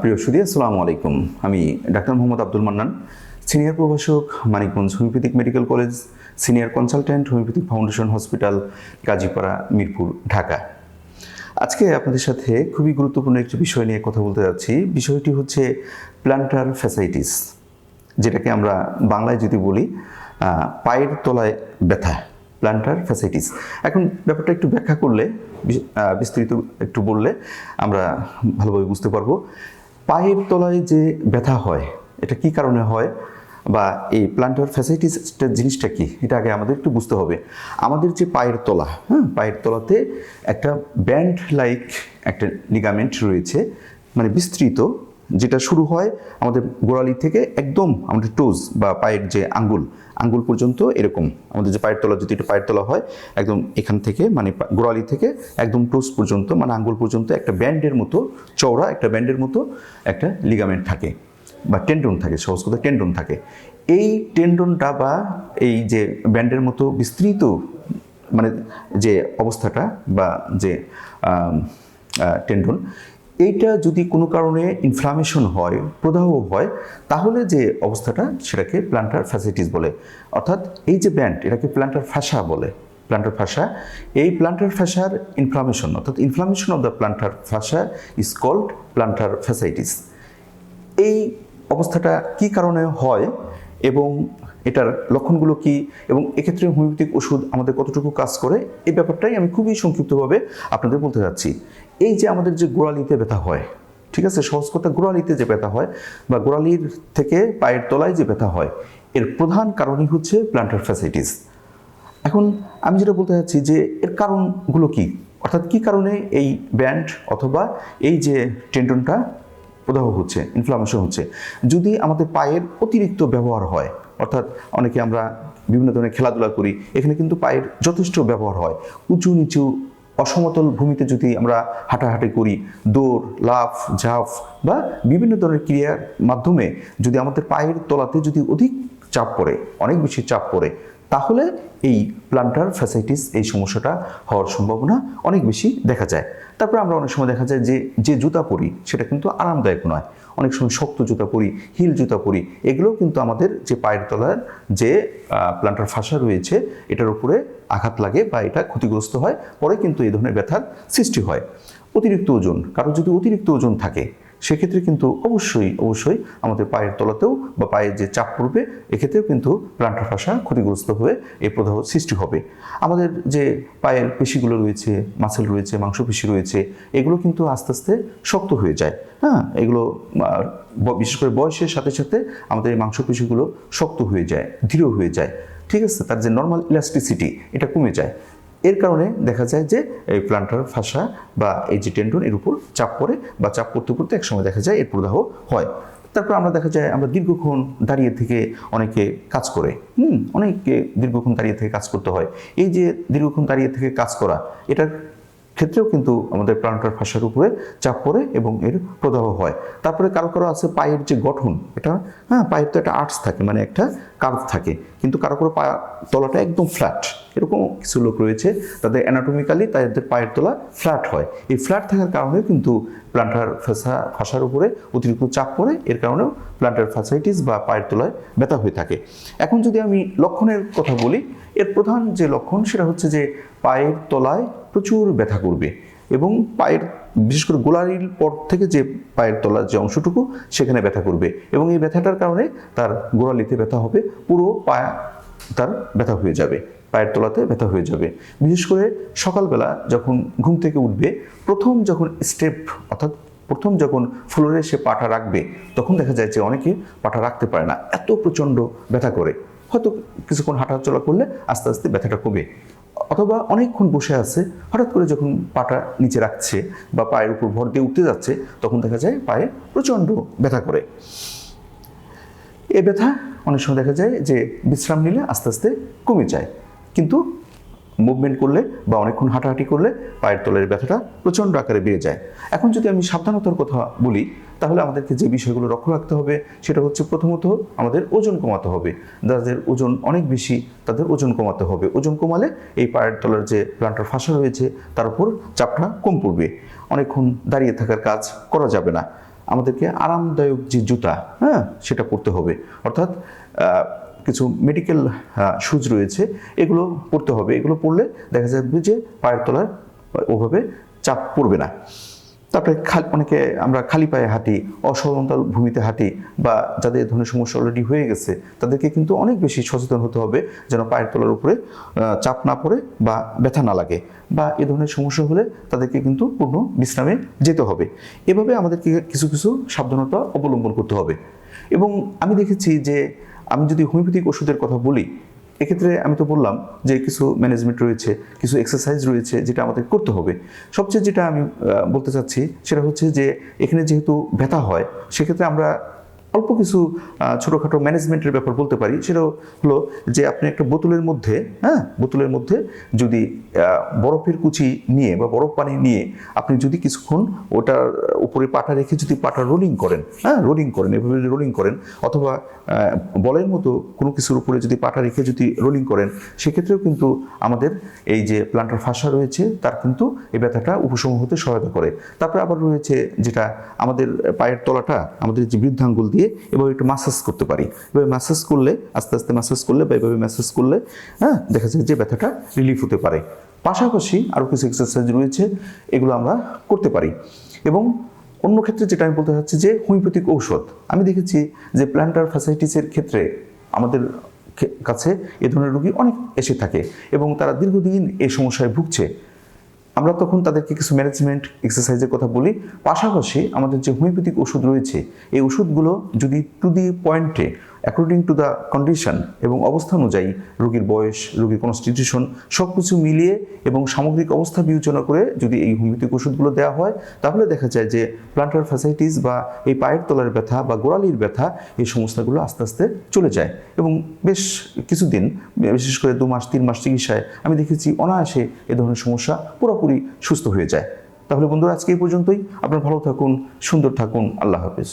প্রিয় সুদী, আসসালামু আলাইকুম। আমি ডাক্তার মোহাম্মদ আব্দুল মান্নান, সিনিয়র প্রভাষক, Manikganj homeopathic medical college, senior consultant homeopathic foundation hospital, Gazipara, Mirpur, Dhaka. আজকে আপনাদের সাথে খুবই গুরুত্বপূর্ণ একটি বিষয় নিয়ে কথা বলতে যাচ্ছি। বিষয়টি হচ্ছে প্ল্যান্টার ফ্যাসাইটিস যেটাকে আমরা বাংলায় যদি বলি পায়ের তলায় ব্যথা। প্ল্যান্টার ফ্যাসাইটিস এখন ব্যাপারটা একটু ব্যাখ্যা করলে বিস- বিস্তারিত একটু বললে আমরা ভালোভাবে বুঝতে পারব। পায়ের তলায় যে ব্যথা হয়, এটা কি কারণে হয়? বা এই প্ল্যান্টার ফ্যাসাইটিস জিনিসটা কি? এটা আগে আমাদের একটু বুঝতে হবে। আমাদের যে পায়ের তলা হ্যাঁ পায়ের তলাতে একটা ব্যান্ড লাইক একটা লিগামেন্ট রয়েছে মানে বিস্তৃত। যেটা শুরু হয় আমাদের গোড়ালি থেকে একদম আমাদের টোজ বা পায়ের যে আঙ্গুল আঙ্গুল পর্যন্ত এরকম। আমাদের যে পায়ের তলা, যদি একটু পায়ের তলা হয়, একদম এখান থেকে মানে গোড়ালি থেকে একদম টোজ পর্যন্ত মানে আঙ্গুল পর্যন্ত একটা ব্যান্ডের মতো, চওড়া একটা ব্যান্ডের মতো একটা লিগামেন্ট থাকে বা টেন্ডন থাকে, সহজ কথা টেন্ডন থাকে। এই টেন্ডনটা বা এই যে ব্যান্ডের মতো বিস্তৃত মানে যে অবস্থাটা বা যে টেন্ডন এইটা যদি কোনো কারণে ইনফ্লামেশন হয়, প্রদাহ হয়, তাহলে যে অবস্থাটা সেটাকে প্ল্যান্টার ফ্যাসিটিস বলে। অর্থাৎ এই যে ব্যান্ড এটাকে প্ল্যান্টার ফ্যাসা বলে। প্ল্যান্টার ফ্যাসা এই প্ল্যান্টার ফ্যাসার ইনফ্লামেশন অর্থাৎ inflammation of the plantar fascia is called plantar fasciitis এই অবস্থাটা কি কারণে হয় এবং এটার লক্ষণগুলো কি? এবং এক্ষেত্রে হোমিওপ্যাথিক ওষুধ আমাদের কতটুকু কাজ করে? এই ব্যাপারটাই আমি খুবই সংক্ষিপ্তভাবে আপনাদের বলতে যাচ্ছি। এই যে আমাদের যে গোড়ালিতে ব্যথা হয়, ঠিক আছে? সহজ কথা, গোড়ালিতে যে ব্যথা হয় বা গোড়ালির থেকে পায়ের তলায় যে ব্যথা হয়, এর প্রধান কারণই হচ্ছে প্ল্যান্টার ফ্যাসাইটিস এখন আমি যেটা বলতে চাচ্ছি যে এর কারণগুলো কি? অর্থাৎ কি কারণে এই ব্যান্ড অথবা এই যে টেন্ডনটা প্রদাহ হচ্ছে ইনফ্লামেশন হচ্ছে? যদি আমাদের পায়ের অতিরিক্ত ব্যবহার হয় অর্থাৎ অনেকে আমরা বিভিন্ন ধরনের খেলাধুলা করি, এখানে কিন্তু পায়ের যথেষ্ট ব্যবহার হয়। উঁচু নিচু অসমতল ভূমিতে যদি আমরা হাঁটাহাঁটি করি, দৌড়, লাফ, ঝাঁপ বা বিভিন্ন ধরনের ক্রিয়ার মাধ্যমে যদি আমাদের পায়ের তলাতে যদি অধিক চাপ পড়ে, অনেক বেশি চাপ পড়ে তাহলে এই প্লান্টার ফ্যাসাইটিস এই সমস্যাটা হওয়ার সম্ভাবনা অনেক বেশি দেখা যায়। তারপরে আমরা অনেক সময় দেখা যায় যে যে জুতা পরি সেটা কিন্তু আরামদায়ক নয়। অনেক সময় শক্ত জুতা পরি, হিল জুতা পরি, এগুলোও কিন্তু আমাদের যে পায়ের তলার যে প্লান্টার ফাঁসা রয়েছে, এটার উপরে আঘাত লাগে বা এটা ক্ষতিগ্রস্ত হয়, পরে কিন্তু এই ধরনের ব্যথার সৃষ্টি হয়। অতিরিক্ত ওজন কারও যদি অতিরিক্ত ওজন থাকে সেক্ষেত্রে কিন্তু অবশ্যই অবশ্যই আমাদের পায়ের তলাতেও বা পায়ের যে চাপ পড়বে, এক্ষেত্রেও কিন্তু প্লান্টার ফাঁসা ক্ষতিগ্রস্ত হয়ে এই প্রদাহ সৃষ্টি হবে। আমাদের যে পায়ের পেশিগুলো রয়েছে মাসেল রয়েছে, মাংসপেশি রয়েছে, এগুলো কিন্তু আস্তে আস্তে শক্ত হয়ে যায়। হ্যাঁ? এগুলো বিশেষ করে বয়সের সাথে সাথে আমাদের এই মাংসপেশিগুলো শক্ত হয়ে যায় দৃঢ় হয়ে যায়। ঠিক আছে? তার যে নর্মাল ইলাস্টিসিটি এটা কমে যায়। এর কারণে দেখা যায় যে এই প্লান্টার ফাঁসা বা এই যে টেন্ডন এর উপর চাপ পড়ে বা চাপ করতে পড়তে একসময় দেখা যায় এর প্রদাহ হয়। তারপর আমরা দেখা যায় আমরা দীর্ঘক্ষণ দাঁড়িয়ে থেকে অনেকে কাজ করে। হুম, অনেকে দীর্ঘক্ষণ দাঁড়িয়ে থেকে কাজ করতে হয়। এই যে দীর্ঘক্ষণ দাঁড়িয়ে থেকে কাজ করা, এটার ক্ষেত্রেও কিন্তু আমাদের প্লান্টার ফাঁসার উপরে চাপ পড়ে এবং এর প্রদাহ হয়। তারপরে কারও কারও আছে পায়ের যে গঠন, এটা হ্যাঁ পায়ের তো একটা আর্টস থাকে মানে একটা কার্ভ থাকে, কিন্তু কারও কারও পা তলাটা একদম ফ্ল্যাট এরকম কিছু লোক রয়েছে, তাদের অ্যানাটমিক্যালি তাদের পায়ের তলা ফ্ল্যাট হয়। এই ফ্ল্যাট থাকার কারণেও কিন্তু প্লান্টার ফাঁসা ফাঁসার উপরে অতিরিক্ত চাপ পড়ে, এর কারণেও প্লান্টার ফাসাইটিস বা পায়ের তলায় ব্যথা হয়ে থাকে। এখন যদি আমি লক্ষণের কথা বলি, এর প্রধান যে লক্ষণ সেটা হচ্ছে যে পায়ের তলায় প্রচুর ব্যথা করবে এবং পায়ের, বিশেষ করে গোলারির পর থেকে যে পায়ের তলার যে অংশটুকু, সেখানে ব্যথা করবে এবং এই ব্যথাটার কারণে তার গোড়ালিতে ব্যথা হবে, পুরো পায়া তার ব্যথা হয়ে যাবে, পায়ের তলাতে ব্যথা হয়ে যাবে। বিশেষ করে সকালবেলা যখন ঘুম থেকে উঠবে, প্রথম যখন স্টেপ, অর্থাৎ প্রথম যখন ফ্লোরে সে পাটা রাখবে, তখন দেখা যায় যে অনেকে পাটা রাখতে পারে না, এত প্রচণ্ড ব্যথা করে। হয়তো কিছুক্ষণ হাঁটাচলা করলে আস্তে আস্তে ব্যথাটা কমে। অথবা অনেকক্ষণ বসে আছে, হঠাৎ করে যখন পাটা নিচে রাখছে বা পায়ের উপর ভর দিয়ে উঠতে যাচ্ছে, তখন দেখা যায় পায়ে প্রচণ্ড ব্যথা করে। এ ব্যথা অনেক সময় দেখা যায় যে বিশ্রাম নিলে আস্তে আস্তে কমে যায়। কিন্তু মুভমেন্ট করলে বা অনেকক্ষণ হাঁটাহাঁটি করলে পায়ের তলের ব্যথাটা প্রচণ্ড আকারে বেড়ে যায়। এখন যদি আমি সাবধানতার কথা বলি, তাহলে আমাদেরকে যে বিষয়গুলো লক্ষ্য রাখতে হবে, সেটা হচ্ছে প্রথমত আমাদের ওজন কমাতে হবে। যাদের ওজন অনেক বেশি, তাদের ওজন কমাতে হবে। ওজন কমালে এই পায়ের তলার যে প্লান্টার ফাঁসা রয়েছে, তার উপর চাপটা কম পড়বে। অনেকক্ষণ দাঁড়িয়ে থাকার কাজ করা যাবে না। আমাদেরকে আরামদায়ক যে জুতা হ্যাঁ সেটা পরতে হবে। অর্থাৎ কিছু মেডিকেল শুজ রয়েছে, এগুলো পড়তে হবে। এগুলো পড়লে দেখা যাবে যে পায়ের তলার ওভাবে চাপ পড়বে না। তারপরে খালি, অনেকে আমরা খালি পায়ে হাঁটি অসমতল ভূমিতে হাঁটি বা যাদের ধরনের সমস্যা অলরেডি হয়ে গেছে, তাদেরকে কিন্তু অনেক বেশি সচেতন হতে হবে যেন পায়ের তলার উপরে চাপ না পড়ে বা ব্যথা না লাগে বা এ ধরনের সমস্যা হলে তাদেরকে কিন্তু পূর্ণ বিশ্রামে যেতে হবে। এভাবে আমাদেরকে কিছু কিছু সাবধানতা অবলম্বন করতে হবে। এবং আমি দেখেছি যে আমি যদি হোমিওপ্যাথিক ওষুধের কথা বলি, এক্ষেত্রে আমি তো বললাম যে কিছু ম্যানেজমেন্ট রয়েছে, কিছু এক্সারসাইজ রয়েছে যেটা আমাদের করতে হবে। সবচেয়ে যেটা আমি বলতে চাচ্ছি সেটা হচ্ছে যে এখানে যেহেতু ব্যথা হয়, সেক্ষেত্রে আমরা অল্প কিছু ছোটোখাটো ম্যানেজমেন্টের ব্যাপার বলতে পারি। সেটা হলো যে আপনি একটা বোতলের মধ্যে হ্যাঁ? বোতলের মধ্যে যদি বরফের কুচি নিয়ে বা বরফ পানি নিয়ে আপনি যদি কিছুক্ষণ ওটার উপরে পাটা রেখে যদি পাটা রোলিং করেন হ্যাঁ? রোলিং করেন, এভাবে যদি রোলিং করেন অথবা বলের মতো কোনো কিছুর উপরে যদি পাটা রেখে যদি রোলিং করেন, সেক্ষেত্রেও কিন্তু আমাদের এই যে প্লান্টার ফাঁসা রয়েছে, তার কিন্তু এই ব্যথাটা উপশম হতে সহায়তা করে। তারপরে আবার রয়েছে যেটা আমাদের পায়ের তলাটা, আমাদের যে বৃদ্ধাঙ্গুল দিয়ে এভাবে একটু মাসাজ করতে পারি। এভাবে মাসাজ করলে, আস্তে আস্তে মাসাজ করলে বা এভাবে ম্যাসাজ করলে হ্যাঁ দেখা যায় যে ব্যথাটা রিলিফ হতে পারে। পাশাপাশি আরও কিছু এক্সারসাইজ রয়েছে, এগুলো আমরা করতে পারি। এবং অন্য ক্ষেত্রে যেটা আমি বলতে চাচ্ছি যে হোমিওপ্যাথিক ঔষধ। আমি দেখেছি যে প্ল্যান্টার ফ্যাসাইটিসের ক্ষেত্রে আমাদের কাছে এ ধরনের রোগী অনেক এসে থাকে এবং তারা দীর্ঘদিন এই সমস্যায় ভুগছে। আমরা তখন তাদেরকে কিছু ম্যানেজমেন্ট এক্সারসাইজের কথা বলি। পাশাপাশি আমাদের যে হোমিওপ্যাথিক ওষুধ রয়েছে, এই ওষুধগুলো যদি টু দি পয়েন্টে অ্যাকর্ডিং টু দ্য কন্ডিশন এবং অবস্থা অনুযায়ী রোগীর বয়স, রোগীর কনস্টিটিউশন সব কিছু মিলিয়ে এবং সামগ্রিক অবস্থা বিবেচনা করে যদি এই হোমিওপ্যাথিক ওষুধগুলো দেওয়া হয়, তাহলে দেখা যায় যে প্লান্টার ফ্যাসাইটিস বা এই পায়ের তলার ব্যথা বা গোড়ালির ব্যথা এই সমস্যাগুলো আস্তে আস্তে চলে যায়। এবং বেশ কিছুদিন, বিশেষ করে দু মাস, তিন মাস চিকিৎসায় আমি দেখেছি অনায়াসে এ ধরনের সমস্যা পুরোপুরি সুস্থ হয়ে যায়। তাহলে বন্ধুরা, আজকে এই পর্যন্তই। আপনারা ভালো থাকুন, সুন্দর থাকুন। আল্লাহ হাফিজ।